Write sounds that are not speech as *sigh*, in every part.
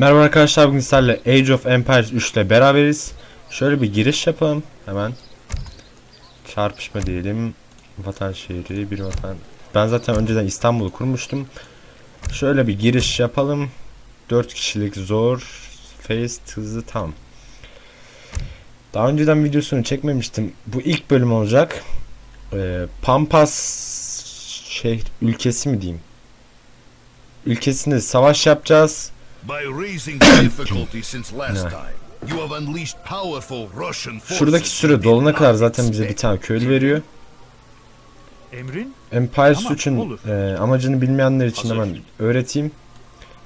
Merhaba arkadaşlar bugün sizlerle Age of Empires 3 ile beraberiz. Şöyle bir giriş yapalım hemen. Çarpışma diyelim. Vatan şehri, bir vatan. Ben zaten önceden İstanbul'u kurmuştum. Şöyle bir giriş yapalım. 4 kişilik zor. Face hızlı tam. Daha önceden videosunu çekmemiştim. Bu ilk bölüm olacak. Ee, Pampas şehir ülkesi mi diyeyim? Ülkesinde savaş yapacağız. By raising the difficulty since last Ne? time, you have unleashed powerful Russian forces. Şuradaki süre dolana kadar zaten bize bir tane köylü veriyor. Emrin? 3'ün olur. e, amacını bilmeyenler için hemen öğreteyim.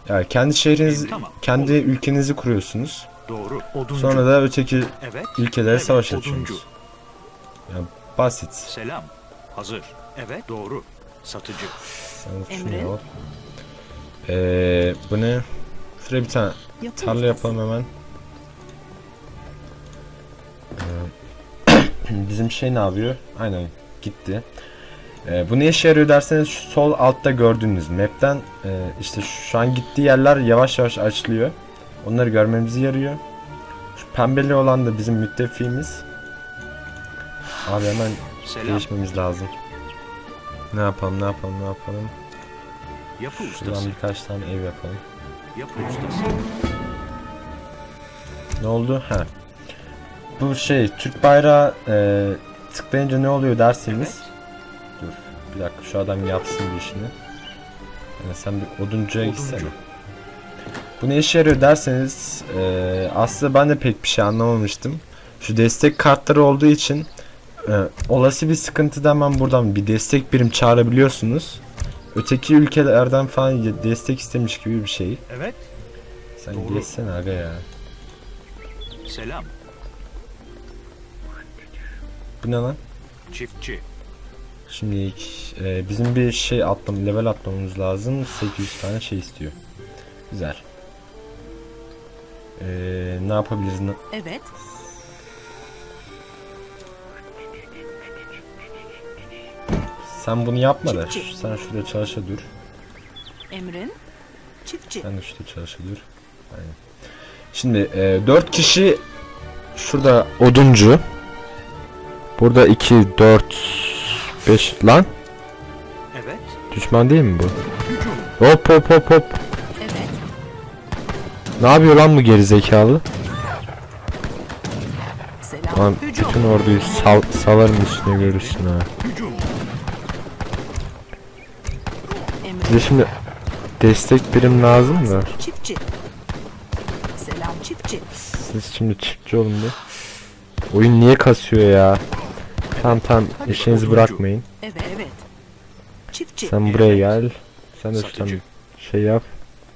Yani kendi şehriniz, Tamam, kendi olur. ülkenizi kuruyorsunuz. Doğru. Oduncu. Sonra da öteki evet. ülkelere evet, savaş oduncu. açıyorsunuz. Yani basit. Selam. Hazır. Evet. Doğru. Satıcı. Sen şunu Emre. al. Ee, bu ne? Şuraya bir tane tarla yapalım hemen. Ee, *clears throat* bizim şey ne yapıyor? Aynen gitti. Ee, bu ne işe yarıyor derseniz şu sol altta gördüğünüz map'ten e, işte şu an gittiği yerler yavaş yavaş açılıyor. Onları görmemizi yarıyor. Şu pembeli olan da bizim müttefiğimiz. Abi hemen Selam. değişmemiz lazım. Ne yapalım ne yapalım ne yapalım. Yapı Şuradan ustası. birkaç tane ev yapalım. Yapı ustası. Ne oldu? Ha. Bu şey Türk bayrağı e, tıklayınca ne oluyor derseniz. Evet. Dur bir dakika şu adam yapsın bir işini. Yani sen bir oduncuya Oduncu. gitsene. Bu ne işe yarıyor derseniz e, aslında ben de pek bir şey anlamamıştım. Şu destek kartları olduğu için e, olası bir sıkıntıda hemen buradan bir destek birim çağırabiliyorsunuz. Öteki ülkelerden falan destek istemiş gibi bir şey. Evet. Sen Doğru. geçsene aga ya. Selam. Bu ne lan? Çiftçi. Şimdi ilk, e, bizim bir şey atlam level atlamamız lazım. 800 tane şey istiyor. Güzel. E, ne yapabiliriz? Evet. Sen bunu yapma da. Sen şurada çalışa dur. Emrin. Çiftçi. Sen de şurada çalışa dur. Aynen. Şimdi e, 4 kişi şurada oduncu. Burada 2, 4, 5 lan. Evet. Düşman değil mi bu? Hop hop hop hop. Evet. Ne yapıyor lan bu geri zekalı? Selam. Lan Hücum. bütün orduyu sal salarım üstüne görürsün ha. Hücum. Bize şimdi destek birim lazım da. Çiftçi. Selam çiftçi. Siz şimdi çiftçi olun bir. Oyun niye kasıyor ya? Tamam tamam işinizi bırakmayın. Evet evet. Çiftçi. Sen buraya gel. Sen de şuradan şey yap.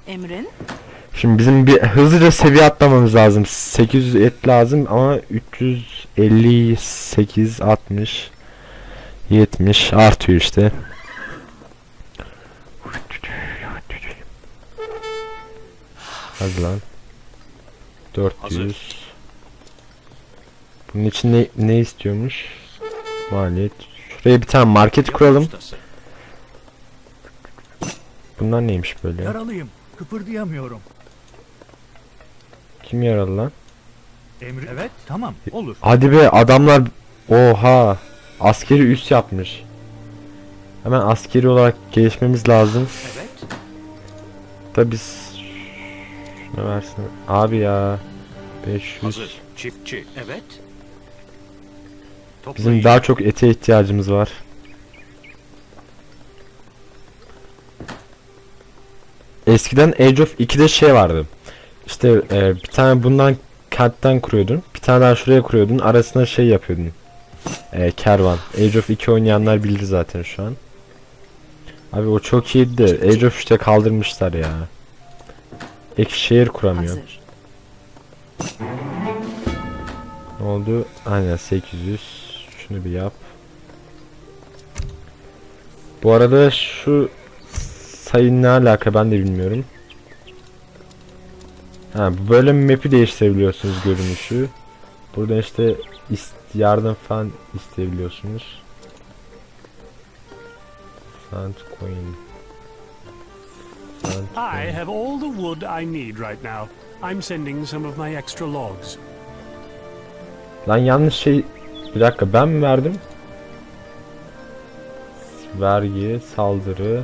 Emrin. Şimdi bizim bir hızlıca seviye atlamamız lazım. 800 et lazım ama 358 60 70 artıyor işte. Hadi lan. 400. Hazır. Bunun için ne, ne istiyormuş? Maliyet. Şuraya bir tane market kuralım. Bunlar neymiş böyle? Yaralıyım. Kıpırdayamıyorum. Kim yaralı lan? Emri. Evet. Tamam. Olur. Hadi be adamlar oha askeri üs yapmış. Hemen askeri olarak gelişmemiz lazım. Evet. Da biz ne versin? Abi ya 500 Hazır. Çiftçi. Evet. Bizim daha çok ete ihtiyacımız var. Eskiden Age of 2'de şey vardı. İşte e, bir tane bundan kentten kuruyordun. Bir tane daha şuraya kuruyordun. Arasına şey yapıyordun. E, kervan. Age of 2 oynayanlar bilir zaten şu an. Abi o çok iyiydi Age of 3'te kaldırmışlar ya. Ek şehir kuramıyor. Hazır. Ne oldu? Aynen 800. Şunu bir yap. Bu arada şu sayı ne alaka ben de bilmiyorum. Ha böyle map'i değiştirebiliyorsunuz görünüşü. Burada işte yardım falan isteyebiliyorsunuz. Sand coin. I have all the wood I need right now. I'm sending some of my extra logs. Lan yanlış şey... Bir dakika ben mi verdim? Vergi, saldırı,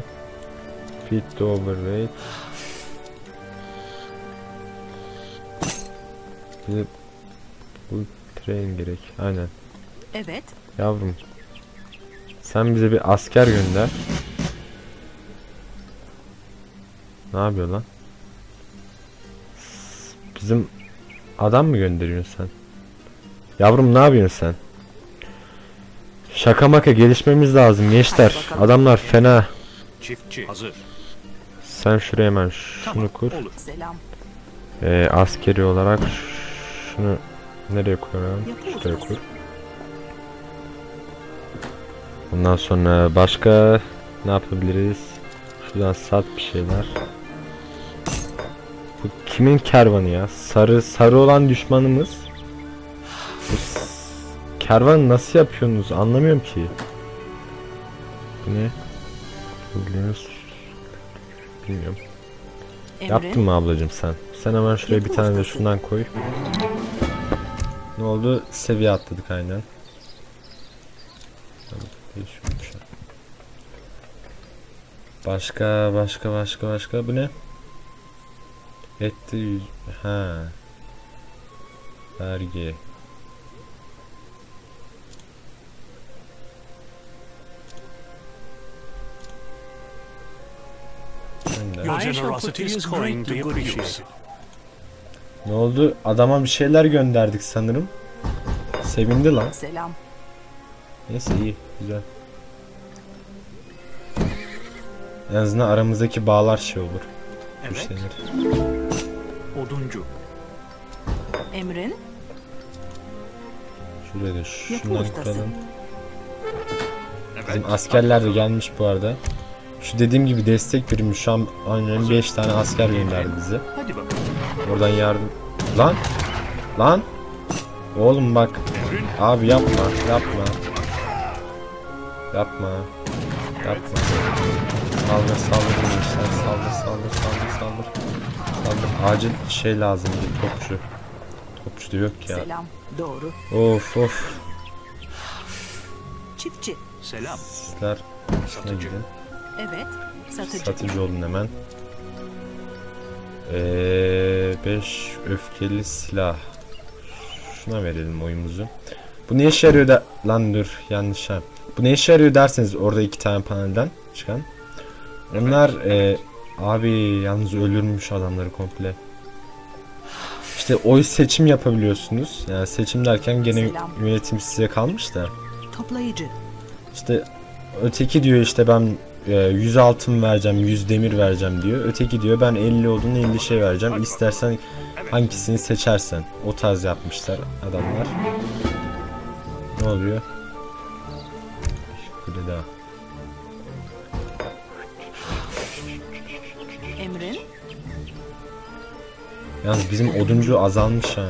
fit to overrate. Bir de bu train gerek. Aynen. Evet. Yavrum. Sen bize bir asker gönder. Ne yapıyor lan? Bizim adam mı gönderiyorsun sen? Yavrum ne yapıyorsun sen? Şaka maka gelişmemiz lazım gençler. Adamlar fena. Çiftçi hazır. Sen şuraya hemen şunu kur. Olur. Selam. Ee, askeri olarak şunu nereye koyalım? Şuraya koy. Ondan sonra başka ne yapabiliriz? Şuradan sat bir şeyler. Bu kimin kervanı ya? Sarı sarı olan düşmanımız. Bu kervan nasıl yapıyorsunuz? Anlamıyorum ki. Bu ne? Bilmiyorum. Emrin. Yaptın mı ablacım sen? Sen hemen şuraya bir Yapı tane de şundan koy. Ne oldu? Seviye atladık aynen. Başka başka başka başka bu ne? Etti yüz... Ha. Vergi. Your generosity is these going to great be to good use. appreciated. Ne oldu? Adama bir şeyler gönderdik sanırım. Sevindi lan. Selam. Neyse iyi, güzel. En azından aramızdaki bağlar şey olur. Evet. Güçlenir. Oduncu. Emrin. Şuraya da Yapı ustası. kuralım. Evet. Bizim askerler de gelmiş bu arada. Şu dediğim gibi destek birimi şu an aynen 5 tane asker gönderdi bize. Hadi bakalım. Oradan yardım. Lan! Lan! Oğlum bak. Abi yapma, yapma. Yapma. Yapma. Saldır, saldır gençler. Saldır, saldır, saldır, saldır. Saldır. Acil şey lazım bir topçu. Topçu da yok ya. Selam. Doğru. Of of. Çiftçi. Selam. Sizler şuna Satıcı. gidin. Evet. Satıcı. Satıcı olun hemen. Eee 5 öfkeli silah. Şuna verelim oyumuzu. Bu ne işe yarıyor da... Lan dur yanlış ha. Bu ne işe yarıyor derseniz orada iki tane panelden çıkan. Onlar eee, abi yalnız öldürmüş adamları komple. İşte oy seçim yapabiliyorsunuz. Yani seçim derken gene Selam. yönetim size kalmış da. Toplayıcı. İşte öteki diyor işte ben e, 100 altın vereceğim, 100 demir vereceğim diyor. Öteki diyor ben 50 odun 50 şey vereceğim. İstersen hangisini seçersen. O tarz yapmışlar adamlar. Ne oluyor? Yalnız bizim oduncu azalmış ha.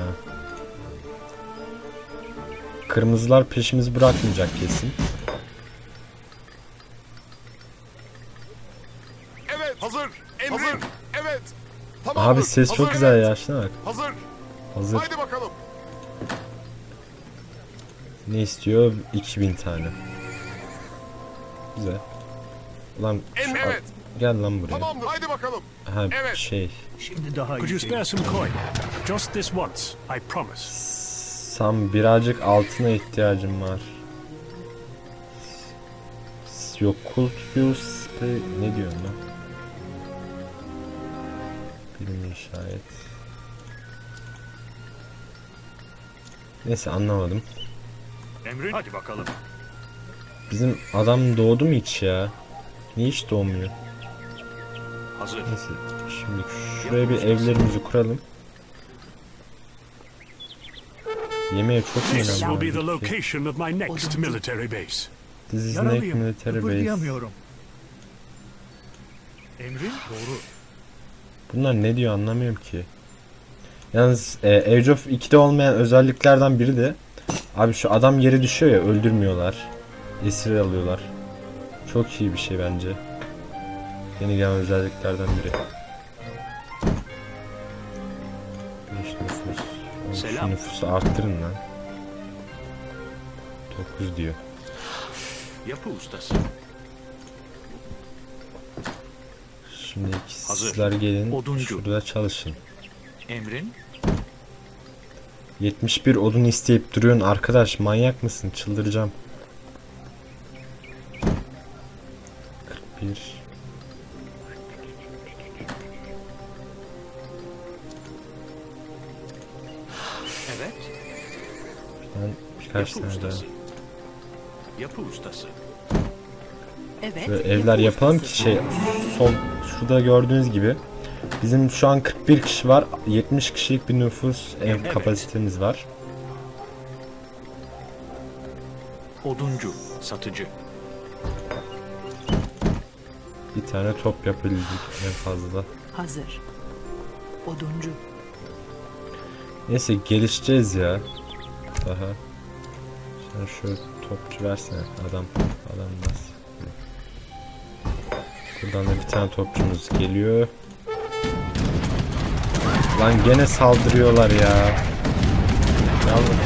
Kırmızılar peşimizi bırakmayacak kesin. Evet. Hazır. Hazır. Evet. Tamam. Abi ses çok güzel ya şuna bak. Hazır. Hazır. Haydi bakalım. Ne istiyor? 2000 tane. Güzel. Ulan Evet. gel lan buraya. Tamamdır. Haydi bakalım. Ha Evet. şey. Şimdi daha Could you spare some coin? Just this once, I promise. Sam birazcık altına ihtiyacım var. Yok Cultius ne diyorsun lan? Bilim işaret. Neyse anlamadım. Emrin. Hadi bakalım. Bizim adam doğdu mu hiç ya? Niye hiç doğmuyor? Hazır. Neyse şimdi şuraya bir evlerimizi kuralım. Yemeğe çok This will be the önemli? location of my next military base. This is Neck Military Base. Emrin doğru. Bunlar ne diyor anlamıyorum ki. Yalnız e, Age of 2'de olmayan özelliklerden biri de abi şu adam yere düşüyor ya öldürmüyorlar. Esir alıyorlar. Çok iyi bir şey bence. Yeni gelen özelliklerden biri. Beş nüfus. Oğlum Şu Selam. nüfusu arttırın lan. 9 diyor. Yapı ustası. Şimdi Hazır. sizler gelin Oduncu. şurada çalışın. Emrin 71 odun isteyip duruyorsun arkadaş manyak mısın çıldıracağım. Evler yapalım ki şey sol şurada gördüğünüz gibi bizim şu an 41 kişi var 70 kişilik bir nüfus ev Evet. kapasitemiz var. Oduncu. Satıcı. Bir tane top yapabildik en fazla. Hazır. Oduncu. Neyse gelişeceğiz ya. Daha. Sen şu topçu versene adam. Adam nasıl? Buradan da bir tane topçumuz geliyor. Lan gene saldırıyorlar ya. Yalnız.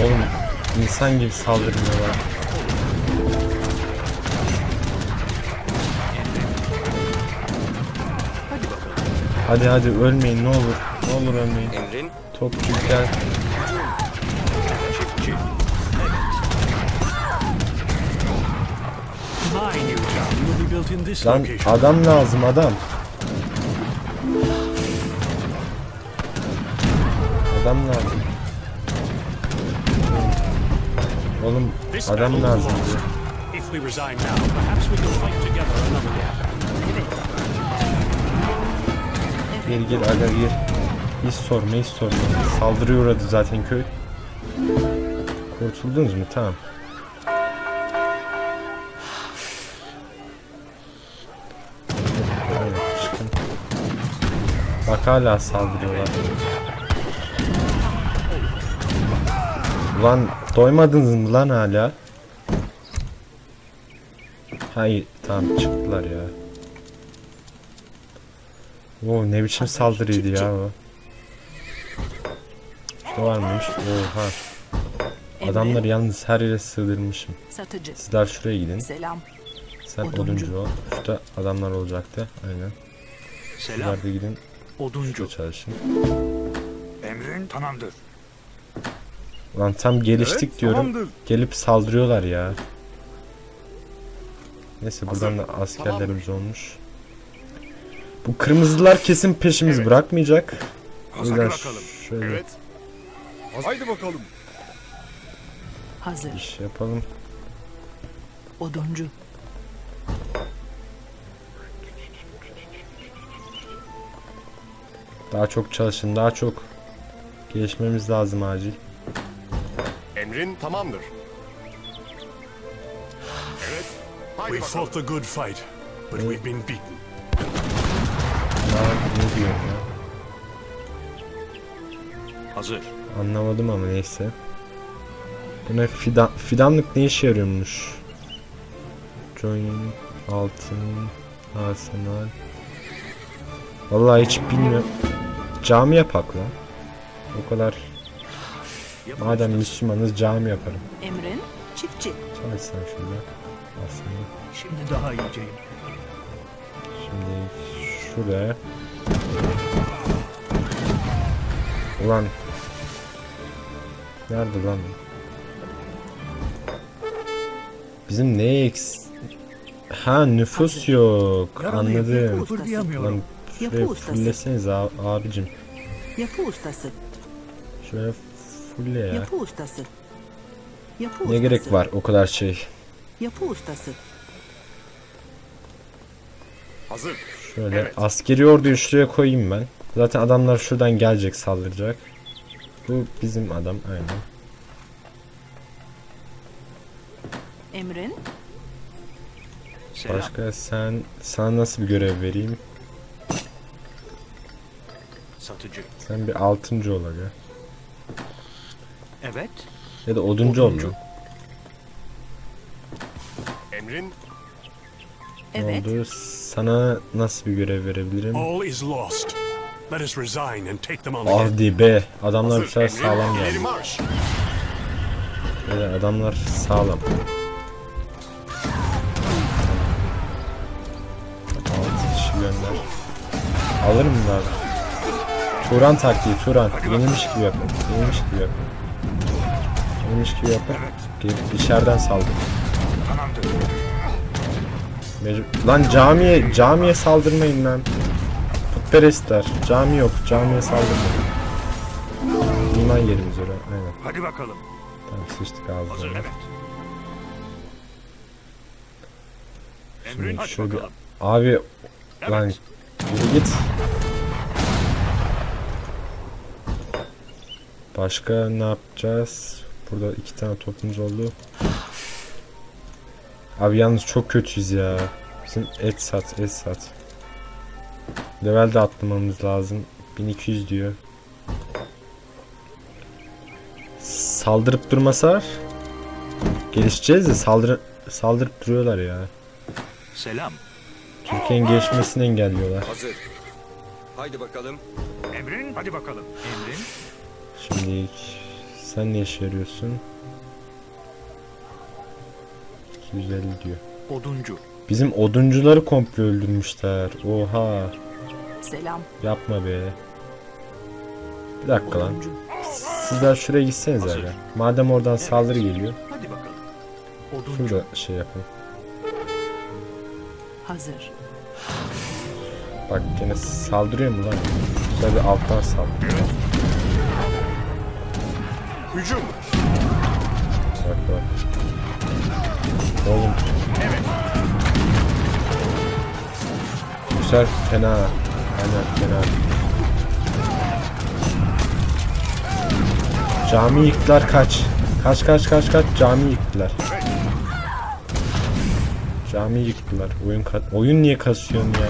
Oğlum insan gibi saldırmıyorlar. Hadi hadi ölmeyin ne olur. Ne olur ölmeyin. Emrin Topçu gel. Built in this Lan location. adam lazım adam. Adam lazım. Oğlum This adam battle lazım diyor. lost. If we resign now, perhaps we can fight together another day. Gel gel aga gir. Hiç sorma hiç sorma. Saldırıya uğradı zaten köy. Kurtuldunuz mu? Tamam. Bak hala saldırıyorlar. Ulan doymadınız mı lan hala? Hayır tamam çıktılar ya. Oo ne biçim saldırıydı ya o. Ne varmış? Oha. Adamları yalnız her yere sığdırmışım. Sizler şuraya gidin. Selam. Sen Oduncu. oduncu ol. Şurada adamlar olacaktı. Aynen. Selam. Sizler de gidin. Oduncu. Şurada çalışın. Emrin tamamdır. Lan tam geliştik Evet, diyorum. tamamdır. Gelip saldırıyorlar ya. Neyse buradan Hazır. da askerlerimiz olmuş. Bu kırmızılar kesin peşimiz Evet. bırakmayacak. O yüzden bakalım. şöyle Evet. Haydi bakalım. Hazır. iş yapalım. Oduncu. Daha çok çalışın, daha çok gelişmemiz lazım acil. Emrin tamamdır. Evet. Haydi We bakalım. fought the good fight, but we've been beaten. Daha ne diyorum ya? Hazır. Anlamadım ama neyse. Bu ne fidan, fidanlık ne işe yarıyormuş? Join altın arsenal. Vallahi hiç bilmiyorum. Cami yapak lan. O kadar madem. Müslümanız cami yaparım. Emrin. Çiftçi. Çalış sen şurada. Aslında. Şimdi daha iyiceyim. Şimdi şuraya. Ulan. Nerede lan? Bizim neye eks... Ha nüfus yok. Anladım. Lan Yapı şuraya ustası. fulleseniz ab- abicim. Yapı ustası. Şuraya fulle ya. Yapı ustası. Yapı Ne ustası. gerek var o kadar şey. Yapı ustası. Hazır. Şöyle Evet. askeri orduyu şuraya koyayım ben. Zaten adamlar şuradan gelecek saldıracak. Bu bizim adam aynen. Emrin. Başka sen sana nasıl bir görev vereyim? Satıcı. Sen bir altıncı ol aga. Evet. Ya da oduncu oldu. Emrin Evet. Oldu. Sana nasıl bir görev verebilirim? All is lost. Let us resign and take them on. Hadi be. Adamlar bu sefer sağlam geldi. Evet, adamlar sağlam. Altı kişi gönder. Alırım bunları. Turan taktiği Turan. Yenilmiş gibi yapın. Yenilmiş gibi yapın. Yenilmiş gibi yapın. Gelip içeriden saldır. Lan camiye camiye saldırmayın lan. Putperestler. Cami yok. Camiye saldırmayın. İman yerimiz oraya. Aynen. Hadi bakalım. Tamam sıçtık Hazır ağzına. evet. Emrin hadi şöyle. Abi lan Evet. yürü git. Başka ne yapacağız? Burada iki tane topumuz oldu. Abi yalnız çok kötüyüz ya. Bizim et sat, et sat. Level de atlamamız lazım. 1200 diyor. Saldırıp durmasalar gelişeceğiz de saldır saldırıp duruyorlar ya. Selam. Türkiye'nin geçmesini engelliyorlar. Hazır. Haydi bakalım. Emrin hadi bakalım. Emrin. Şimdi sen ne işe yarıyorsun? 250 diyor. Oduncu. Bizim oduncuları komple öldürmüşler. Oha. Selam. Yapma be. Bir dakika lan. Oduncu. Sizler şuraya gitseniz Hazır. aga. Madem oradan saldırı geliyor. Hadi bakalım. Oduncu. Şurada şey yapın. Hazır. Bak gene saldırıyor mu lan? Şöyle bir alttan saldırıyor. Hücum. Oğlum. Güzel fena. Aynen fena. Cami yıktılar kaç. Kaç kaç kaç kaç cami yıktılar. Cami yıktılar. Oyun oyun niye kasıyorsun ya?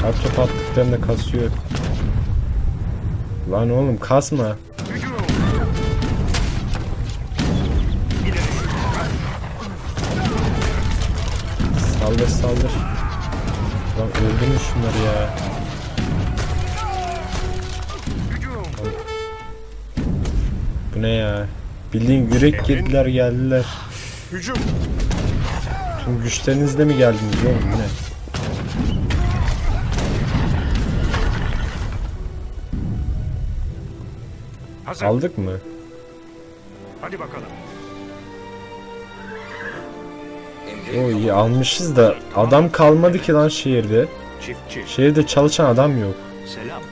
Kartop attıklarında kasıyor. Lan oğlum kasma. Saldır saldır. Lan öldürün şunları ya. Bu ne ya? Bildiğin yürek girdiler geldiler. Hücum. Tüm güçlerinizle mi geldiniz oğlum bu ne? Hazır. Aldık mı? Hadi bakalım. O iyi almışız da adam kalmadı ki lan şehirde. Çiftçi. Şehirde çalışan adam yok. Selam.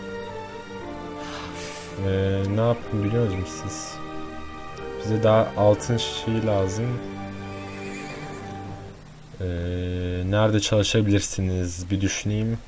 Ee, ne yapın biliyor musunuz siz? Bize daha altın şey lazım. Ee, nerede çalışabilirsiniz bir düşüneyim.